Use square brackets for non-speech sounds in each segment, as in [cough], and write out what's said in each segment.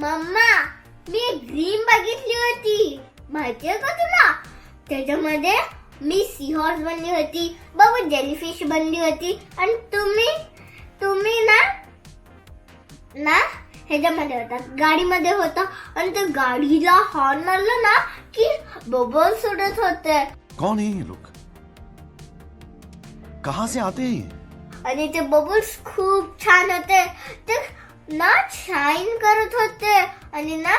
Mamma मी dream बघितली होती. माहितीये का तुला? त्याच्यामध्ये मी सी हॉर्स बनली होती. बाबू जेलीफिश बनली होती. आणि तुम्ही तुम्ही ना ना ह्याच्यामध्ये होता. गाडीमध्ये होता. आणि त्या गाडीला हॉर्न मारलं ना की बबल सुटत होते. कौन है ये लोग? कहां से आते हैं? आणि ते बबल्स खूप छान होते. ते ना शाईन करत होते. आणि ना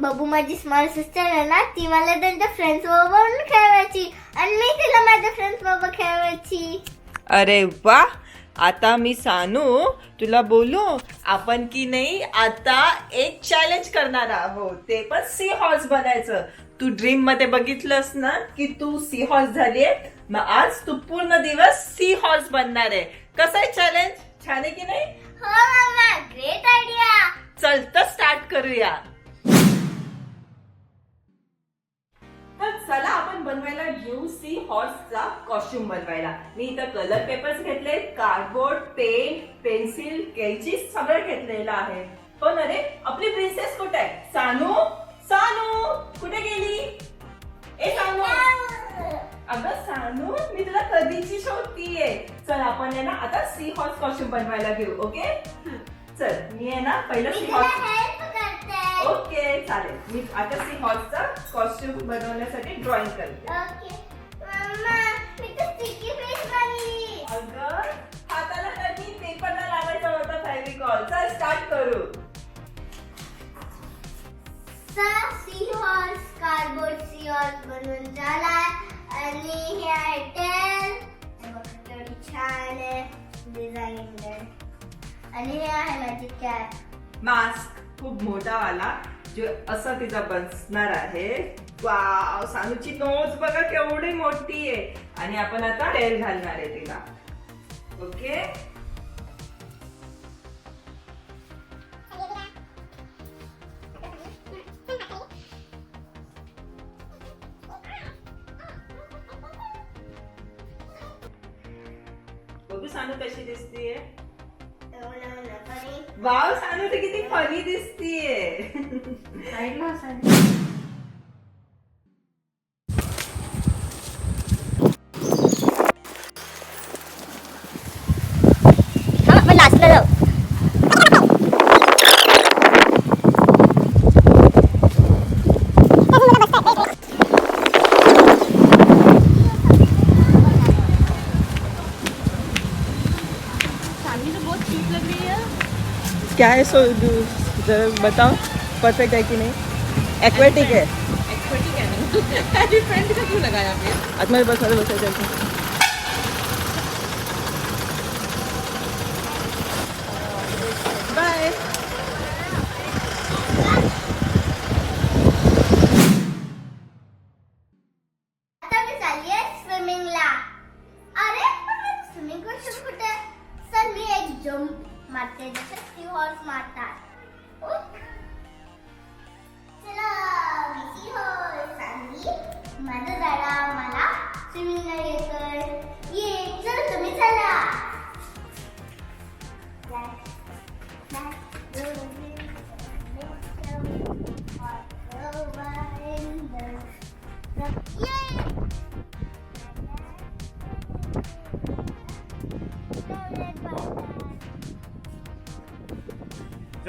बाबू माझी स्मॉल सिस्टर आहे ना ती मला त्यांच्या फ्रेंड्स बरोबर खेळवायची. आणि मी तिला माझ्या फ्रेंड्स बरोबर खेळवायची. अरे वा! आता मी सानू तुला बोलू आपण की नाही आता एक चॅलेंज करणार आहोत. ते पण सी हॉर्स बनायचं. तू ड्रीममध्ये बघितलंस ना की तू सी हॉर्स झालीये मग आज तू पूर्ण दिवस सी हॉर्स बनणार आहे. कसं आहे चॅलेंज छान आहे की नाही? हो, हो, हो. ग्रेट आयडिया चल तर स्टार्ट करूया. तर चला आपण बनवायला घेऊ सी हॉर्सचा कॉस्ट्युम बनवायला. मी इथं कलर पेपर्स घेतले कार्डबोर्ड पेन पेन्सिल कैची सगळं घेतलेलं आहे. पण अरे आपली प्रिन्सेस कुठे आहे? सानू? सानू कुठे गेली? तुला कधीची शोधतीये चल आपण आहे ना आता सी हॉर्स कॉस्ट्युम बनवायला घेऊ ओके चल मी आहे ना पहिलं सी हॉर्स हेल्प करते. ओके चालेल. मी आता सी हॉर्सचा कॉस्ट्युम बनवण्यासाठी ड्रॉइंग करते अगं हाताला कधी पेपरला लावायचा होता फेविकॉल चल स्टार्ट करू. Sea horse cardboard sea horse बनवून झालाय. आणि हे आयटेल टेल छान आहे डिझाईन आणि हे आहे माझी कॅप मास्क खूप मोठा वाला जो असा तिचा बसणार आहे. वाव सानूची नोज बघा केवढी मोठी आहे. आणि आपण आता टेल घालणार आहे तिला. ओके बघू सानू कशी दिसतीये? वाव सानू तर किती फनी दिसतीये. क्या है? सो जरा बताओ परफेक्ट है कि नहीं? एक्वेटिक है। फ्रेंड [laughs] का क्यों लगाया फिर आज मेरे बस बस चलते बाय स्विमिंगला अरे स्विमिंग कुठे सर मी एक जम्प मारते जसे सी हॉर्स मारतात. चला मी सी हॉर्स आणि माझा दादा मला स्विमिंग येतो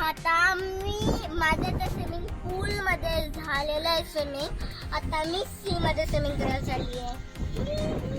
आता मी माझ्या तर स्विमिंग पूल मध्ये झालेलं आहे स्विमिंग आता मी सी मध्ये स्विमिंग करायला चालली आहे.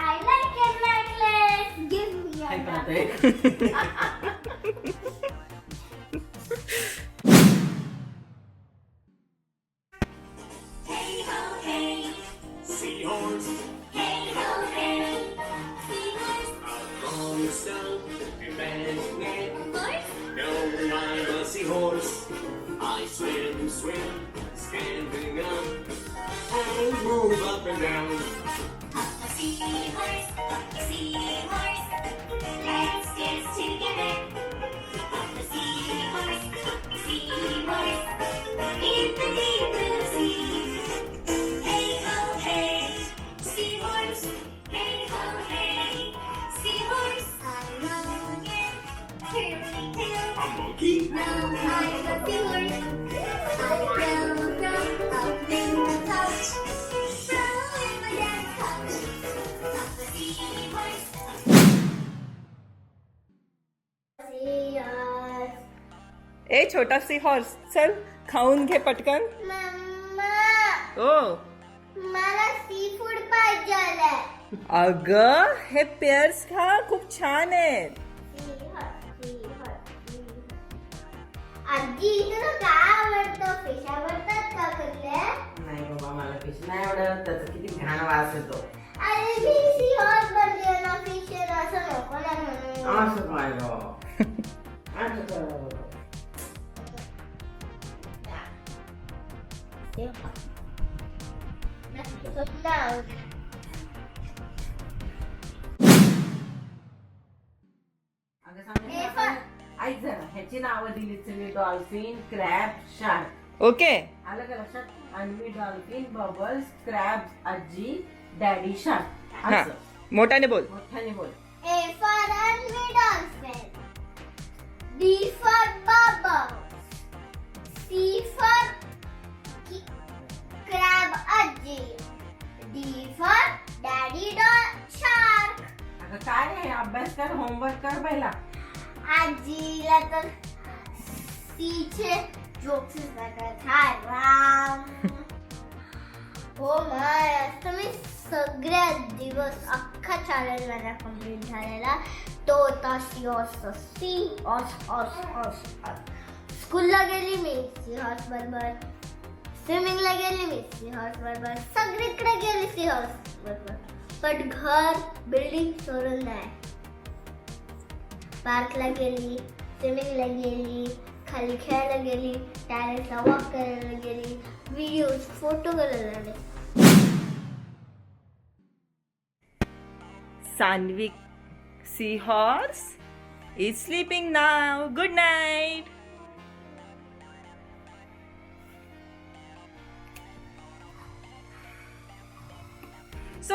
I like a necklace. Give me a necklace. hey ho hey. Hey ho hey, Horse? I'm a seahorse. I swim, swim, standing up, and move up and down. ए छोटा sea horse चल खाऊन घे पटकन. मम्मा. ओ. मला सी फूड पाहिजे अग हे पेअर्स खा खूप छान आहेत. आजी तुला काय आवडतं? फिश आवडतात का कुठले नाही बाबा मला फिश नाही आवडत. त्याचा किती घाण वास येतो. अरे मी सी हॉर्स बनले ना फिश असं नको ना म्हणून. असं काय गं? [laughs] अगं सांग ए, ना पण- आपण- ऐक जरा ह्याची नावं दिली तुम्ही डॉल्फिन क्रॅब शार्क. ओके. आलं का लक्षात? अन्वी डॉल्फिन बबल्स क्रॅब आजी डॅडी शार्क. असं. मोठ्याने बोल. मोठ्याने बोल. A for Envy Dolphin. B for Bubbles. C for ki- Crab Aji. D for Daddy Dog Shark. अगं काय आहे अभ्यास कर होमवर्क कर पहिला. आजीला तर सीचे जोक्स सांगत हाय राम हो आज तर मी सगळ्या दिवस अख्खा चॅलेंज माझा कंप्लीट झालेला. तो होता sea horse sea horse horse horse स्कूलला गेली मी सी हॉर्स बरोबर. स्विमिंगला गेली मी सी हॉर्स बरोबर. सगळीकडे गेली सी हॉर्स बरोबर. पण घर बिल्डिंग सोडून नाही. पार्कला गेली स्विमिंगला गेली खाली खेळायला गेली टॅरेसला वॉक करायला गेली व्हिडिओज फोटो करायला लागले Sanvik sea horse is sleeping now good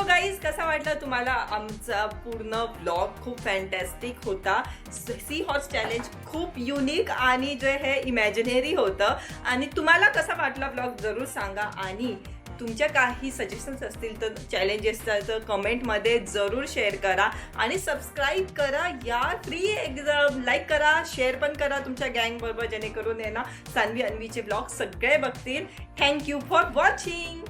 so guys कसा वाटला तुम्हाला आमचा पूर्ण ब्लॉग खूप फॅन्टॅस्टिक होता. सी हॉर्स चॅलेंज खूप युनिक आणि जे हे इमॅजिनेरी होतं. आणि तुम्हाला कसा वाटला ब्लॉग जरूर सांगा. आणि तुमच्या काही सजेशन्स असतील तर चॅलेंजेस तर कमेंटमध्ये जरूर शेअर करा. आणि सबस्क्राईब करा. या फ्री एकदम लाईक करा. शेअर पण करा तुमच्या गँगबरोबर जेणेकरून आहे ना सान्वी अन्वीचे ब्लॉग सगळे बघतील. Thank you for watching